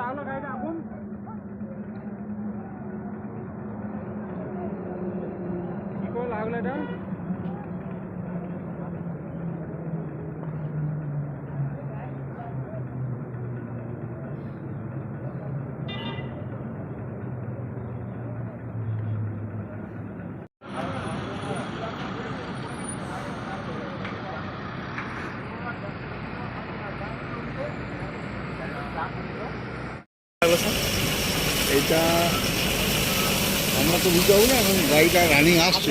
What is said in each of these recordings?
লাগল গাড়িটা আগুন। কি করে লাগল এটা? এটা আমরা তো বুঝতে পারব না এখন গাড়িটা রানিং আসছে।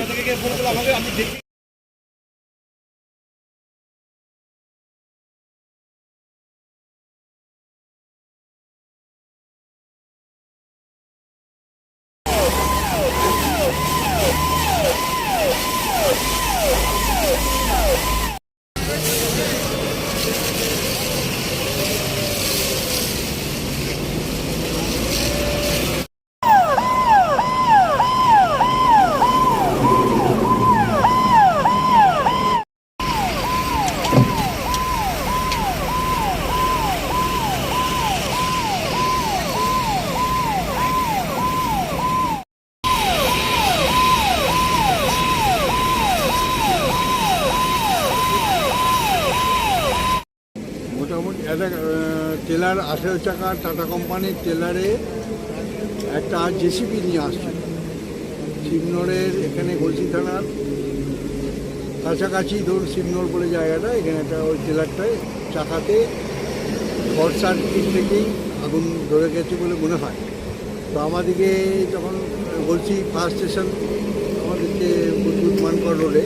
একটা টেলার আঠেরো চাকা টাটা কোম্পানির টেলারে একটা জেসিবি নিয়ে আসছে। শিবনোড়ের এখানে গলসি থানার কাছাকাছি ধরুন শিবনোড় বলে জায়গাটা, এখানে একটা ওই টেলারটায় চাকাতে শর্ট সার্কিট থেকেই আগুন ধরে গেছে বলে মনে হয়। তো আমাদেরকে যখন বলছি ফায়ার স্টেশন, আমাদেরকে বুধবুধ মানকর রোডে,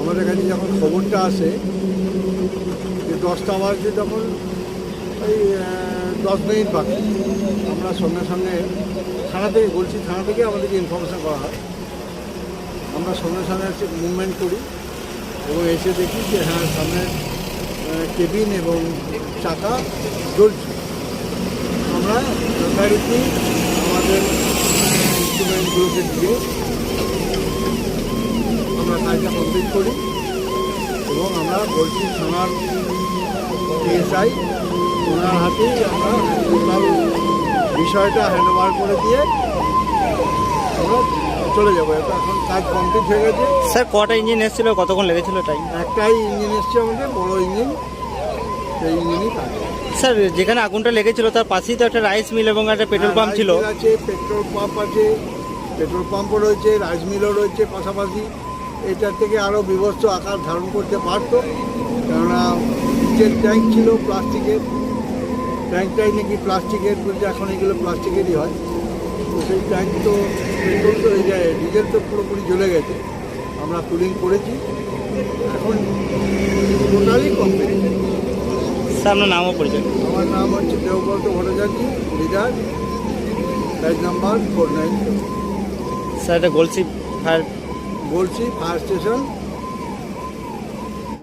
আমাদের কাছে যখন খবরটা আসে দশটা বাজে তখন ওই দশ মিনিট বাকি। আমরা সঙ্গে সঙ্গে থানা থেকে বলছি, থানা থেকে আমাদেরকে ইনফরমেশন করা হয়। আমরা সঙ্গে সঙ্গে মুভমেন্ট করি এবং এসে দেখি যে হ্যাঁ সামনে কেবিন এবং চাকা জ্বলছে। আমরা যথারীতি আমাদের ইনস্ট্রুমেন্টগুলোকে দিয়ে আমরা কাজটা কমপ্লিট করি। এবং আমরা বলছি থানার এসআই ওনার হাতেই আমরা টোটাল বিষয়টা হ্যান্ড করে দিয়ে আমরা চলে যাব। এখন কাজ কমপ্লিট হয়ে গেছে। স্যার কটা ইঞ্জিন এসেছিল? কতক্ষণ লেগেছিল টাইম একটাই ইঞ্জিন এসছে আমাদের বড় ইঞ্জিন। সেই ইঞ্জিনই কাজ। স্যার যেখানে আগুনটা লেগেছিল তার পাশেই তো একটা রাইস মিল এবং একটা পেট্রোল পাম্প ছিল। হ্যাঁ, রাইস মিল আছে পেট্রোল পাম্প আছে পেট্রোল পাম্পও রয়েছে রাইস মিলও রয়েছে পাশাপাশি। এটার থেকে আরও বিভৎস আকার ধারণ করতে পারতো। কেননা যে ট্যাঙ্ক ছিল প্লাস্টিকের ট্যাঙ্কটাই নাকি প্লাস্টিকের বলতে এখন এগুলো প্লাস্টিকেরই হয়। তো সেই ট্যাঙ্ক তো পেট্রোল তো এই যায় ডিজেল তো পুরোপুরি জ্বলে গেছে। আমরা কুলিং করেছি। এখন টোটালি কমপ্লিট স্যার আপনার নামও পরিচয়। আমার নাম হচ্ছে Debabrata Bhattacharya leader batch number four nine sir এটা গলসি ফায়ার বলছি ফায়ার স্টেশন